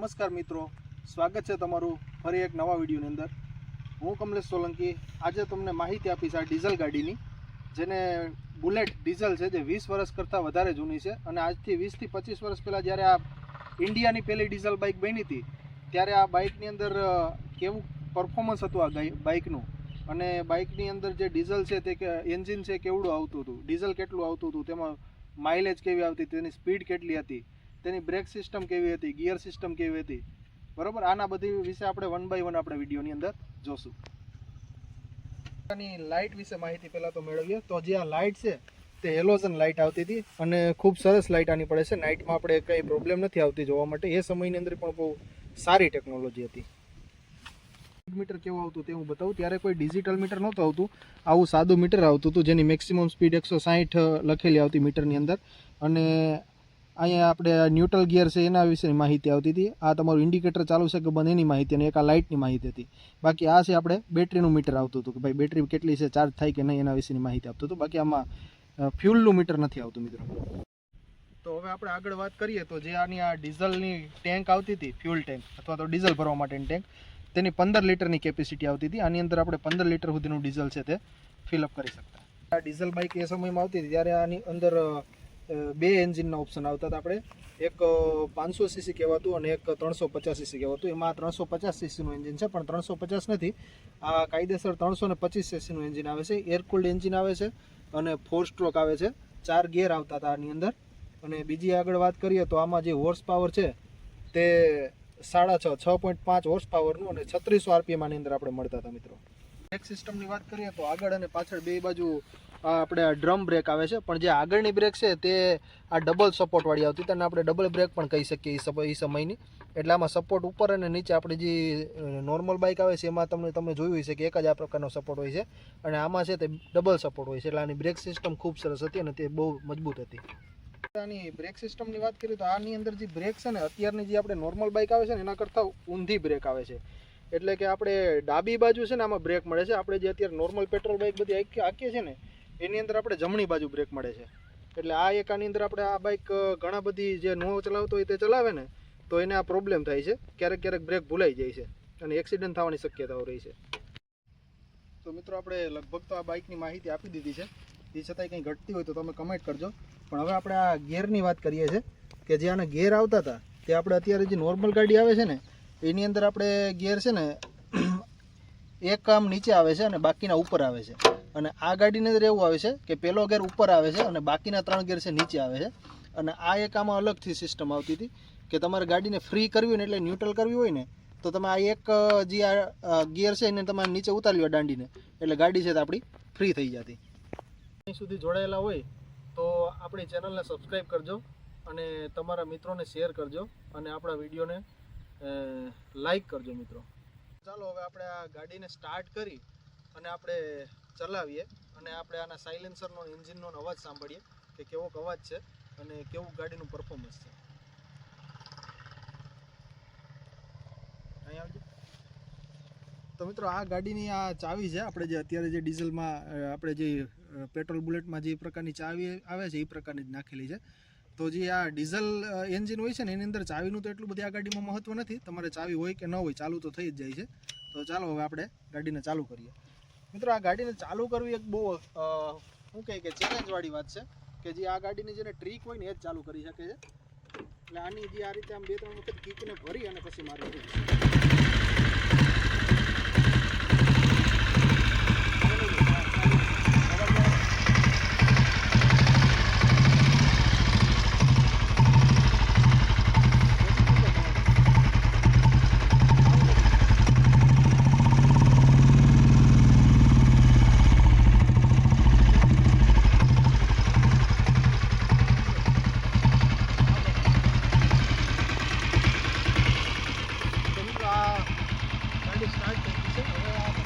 નમસ્કાર મિત્રો. સ્વાગત છે તમારું ફરી એક નવા વિડીયોની અંદર. હું કમલેશ સોલંકી. આજે તમને માહિતી આપીશ આ ડીઝલ ગાડીની, જેને બુલેટ ડીઝલ છે, જે વીસ વર્ષ કરતાં વધારે જૂની છે અને આજથી વીસથી પચીસ વર્ષ પહેલાં જ્યારે આ ઇન્ડિયાની પહેલી ડીઝલ બાઇક બની હતી, ત્યારે આ બાઇકની અંદર કેવું પરફોર્મન્સ હતું આ બાઇકનું? અને બાઇકની અંદર જે ડીઝલ છે તે એન્જિન છે કેવડું આવતું હતું? ડીઝલ કેટલું આવતું હતું? તેમાં માઇલેજ કેવી આવતી? તેની સ્પીડ કેટલી હતી? તેની બ્રેક સિસ્ટમ કેવી હતી ગિયર સિસ્ટમ કેવી હતી, બરાબર? આના બધી વિશે આપણે વન બાય વન આપણે વિડીયોની અંદર જોશું. લાઇટ વિશે માહિતી પહેલાં તો મેળવીએ. તો જે આ લાઇટ છે, તે હેલોઝન લાઇટ આવતી હતી અને ખૂબ સરસ લાઇટ આની પડે છે. નાઇટમાં આપણે કંઈ પ્રોબ્લેમ નથી આવતી જોવા માટે. એ સમયની અંદર પણ બહુ સારી ટેકનોલોજી હતી. મીટર કેવું આવતું તે હું બતાવું. ત્યારે કોઈ ડિજિટલ મીટર નહોતું આવતું. આવું સાદું મીટર આવતું હતું જેની મેક્સિમમ સ્પીડ એકસો સાહીઠ લખેલી આવતી મીટરની અંદર. અને અહીંયા આપણે ન્યુટ્રલ ગિયર છે, એના વિશેની માહિતી આવતી હતી. આ તમારું ઇન્ડિકેટર ચાલુ છે કે બંધ એની માહિતી અને એક આ લાઇટની માહિતી હતી. બાકી આ છે આપણે બેટરીનું મીટર આવતું હતું કે ભાઈ બેટરી કેટલી છે ચાર્જ થાય કે નહીં એના વિશેની માહિતી આપતું હતું. બાકી આમાં ફ્યુલનું મીટર નથી આવતું મિત્રો. તો હવે આપણે આગળ વાત કરીએ તો જે આની આ ડીઝલની ટેન્ક આવતી હતી ફ્યુલ ટેન્ક અથવા તો ડીઝલ ભરવા માટેની ટેન્ક તેની પંદર લીટરની કેપેસિટી આવતી હતી. આની અંદર આપણે પંદર લીટર સુધીનું ડીઝલ છે તે ફિલઅપ કરી શકતા. આ ડીઝલ બાઇક એ સમયમાં આવતી હતી, ત્યારે આની અંદર બે એન્જિનના ઓપ્શન આવતા હતા આપણે. એક પાંચસો સીસી કહેવાતું અને એક, ત્રણસો પચાસ સીસી કહેવાતું. એમાં ત્રણસો પચાસ સીસીનું એન્જિન છે, પણ ત્રણસો પચાસ નથી. આ કાયદેસર ત્રણસો ને પચીસ સીસીનું એન્જિન આવે છે. એરકુલ્ડ એન્જિન આવે છે અને ફોર સ્ટ્રોક આવે છે. ચાર ગિયર આવતા હતા આની અંદર. અને બીજી આગળ વાત કરીએ તો આમાં જે હોર્સ પાવર છે, તે સાડા છ છ પોઈન્ટ પાંચ હોર્સ પાવરનું અને છત્રીસો આરપીએમ આની અંદર આપણે મળતા હતા મિત્રો. બ્રેક સિસ્ટમની વાત કરીએ તો આગળ અને પાછળ બે બાજુ આપણે ડ્રમ બ્રેક આવે છે. પણ જે આગળની બ્રેક છે તે આ ડબલ સપોર્ટવાળી આવતી. તેને આપણે ડબલ બ્રેક પણ કહી શકીએ એ સમયની. એટલે આમાં સપોર્ટ ઉપર અને નીચે આપણે જે નોર્મલ બાઇક આવે છે, એમાં તમને તમે જોયું હશે કે એક જ આ પ્રકારનો સપોર્ટ હોય છે. અને આમાં છે તે ડબલ સપોર્ટ હોય છે. એટલે આની બ્રેક સિસ્ટમ ખૂબ સરસ હતી અને તે બહુ મજબૂત હતી. આની બ્રેક સિસ્ટમની વાત કરીએ તો આની અંદર જે બ્રેક છે ને, અત્યારની જે આપણે નોર્મલ બાઇક આવે છે ને, એના કરતાં ઊંધી બ્રેક આવે છે. એટલે કે આપણે ડાબી બાજુ છે ને આમાં બ્રેક મળે છે. આપણે જે અત્યારે નોર્મલ પેટ્રોલ બાઇક બધી આખી આખીએ છે ને, એની અંદર આપણે જમણી બાજુ બ્રેક મળે છે. એટલે આ એક આની અંદર આપણે આ બાઇક ઘણા બધી જે નો ચલાવતો હોય તે ચલાવે ને, તો એને આ પ્રોબ્લેમ થાય છે. ક્યારેક ક્યારેક બ્રેક ભૂલાઈ જાય છે અને એક્સિડન્ટ થવાની શક્યતાઓ રહી છે. તો મિત્રો, આપણે લગભગ તો આ બાઇકની માહિતી આપી દીધી છે. એ છતાંય કંઈ ઘટતી હોય તો તમે કમેન્ટ કરજો. પણ હવે આપણે આ ગેરની વાત કરીએ છીએ કે જે આના ગેર આવતા હતા, તે આપણે અત્યારે જે નોર્મલ ગાડી આવે છે ને એની અંદર આપણે ગિયર છે ને, એક આમ નીચે આવે છે અને બાકીના ઉપર આવે છે. અને આ ગાડીની અંદર એવું આવે છે કે પહેલો ગેર ઉપર આવે છે અને બાકીના ત્રણ ગેર છે નીચે આવે છે. અને આ એક આમાં અલગથી સિસ્ટમ આવતી હતી કે તમારે ગાડીને ફ્રી કરવી હોય ને એટલે ન્યુટ્રલ કરવી હોય ને, તો તમે આ એક જે આ ગિયર છે એને તમારે નીચે ઉતારી હોય દાંડીને, એટલે ગાડી છે તો આપણી ફ્રી થઈ જતી. અહીં સુધી જોડાયેલા હોય તો આપણી ચેનલને સબસ્ક્રાઈબ કરજો અને તમારા મિત્રોને શેર કરજો અને આપણા વિડીયોને લાઈક કરજો મિત્રો. ચાલો, હવે આપણે આ ગાડીને સ્ટાર્ટ કરી અને આપણે ચલાવીએ અને આપણે આના સાયલેન્સરનો એન્જિનનો અવાજ સાંભળીએ કે કેવો અવાજ છે અને કેવું ગાડીનું પરફોર્મન્સ છે. અહીં આવજો. તો મિત્રો, આ ગાડીની આ ચાવી છે, આપણે જે અત્યારે જે ડીઝલમાં આપણે જે પેટ્રોલ બુલેટમાં જે પ્રકારની ચાવી આવે છે, એ પ્રકારની જ નાખેલી છે. તો જે આ ડીઝલ એન્જિન હોય છે ને, એની અંદર ચાવીનું તો એટલું બધી આ ગાડીમાં મહત્વ નથી. તમારે ચાવી હોય કે ન હોય, ચાલુ તો થઈ જ જાય છે. તો ચાલો હવે આપણે ગાડીને ચાલુ કરીએ. મિત્રો, આ ગાડીને ચાલુ કરવી એક બહુ શું કહે કે ચેલેન્જવાળી વાત છે કે જે આ ગાડીની જેને ટ્રીક હોય ને, એ જ ચાલુ કરી શકે છે. એટલે આની જે આ રીતે આમ બે ત્રણ વખત કીકને ભરી અને પછી મારી છે તો મિત્રો આ ગાડી સ્ટાર્ટ થઈ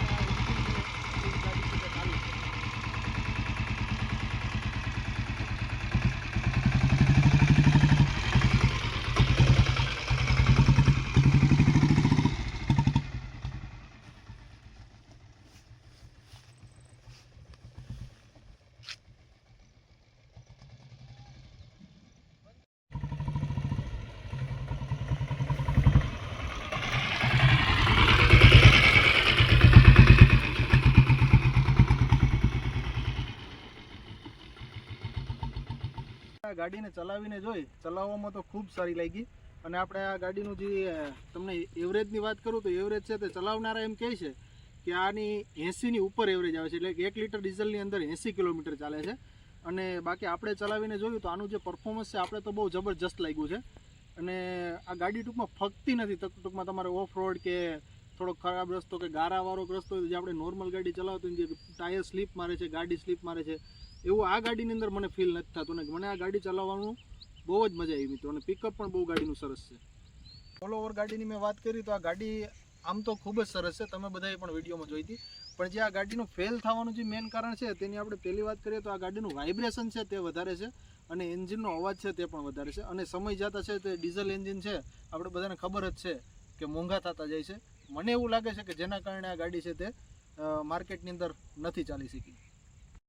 આ ગાડીને ચલાવીને જોઈ, ચલાવવામાં તો ખૂબ સારી લાગી. અને આપણે આ ગાડીનું જે તમને એવરેજની વાત કરું તો એવરેજ છે તે ચલાવનારા એમ કહે છે કે આની એંસીની ઉપર એવરેજ આવે છે, એટલે એક લીટર ડીઝલની અંદર એંસી કિલોમીટર ચાલે છે. અને બાકી આપણે ચલાવીને જોયું તો આનું જે પરફોર્મન્સ છે, આપણે તો બહુ જબરજસ્ત લાગ્યું છે. અને આ ગાડી ટૂંકમાં ફગતી નથી ટૂંકમાં તમારે ઓફ રોડ કે થોડો ખરાબ રસ્તો કે ગારાવાળો રસ્તો જે આપણે નોર્મલ ગાડી ચલાવતી જે ટાયર સ્લીપ મારે છે, ગાડી સ્લીપ મારે છે એવું આ ગાડીની અંદર મને ફીલ નથી થતું ને મને આ ગાડી ચલાવવાનું બહુ જ મજા આવી મિત્રો અને પિકઅપ પણ બહુ ગાડીનું સરસ છે. ઓલ ઓવર ગાડીની મેં વાત કરી તો આ ગાડી આમ તો ખૂબ જ સરસ છે. તમે બધાએ પણ વિડીયોમાં જોઈ હતી. પણ જે આ ગાડીનું ફેલ થવાનું જે મેઇન કારણ છે તેની આપણે પહેલી વાત કરીએ તો આ ગાડીનું વાઇબ્રેશન છે તે વધારે છે અને એન્જિનનો અવાજ છે તે પણ વધારે છે અને સમય જતા છે તે ડીઝલ એન્જિન છે. આપણે બધાને ખબર જ છે કે મોંઘા થતા જાય છે. મને એવું લાગે છે કે જેના કારણે આ ગાડી છે તે માર્કેટની અંદર નથી ચાલી શકી.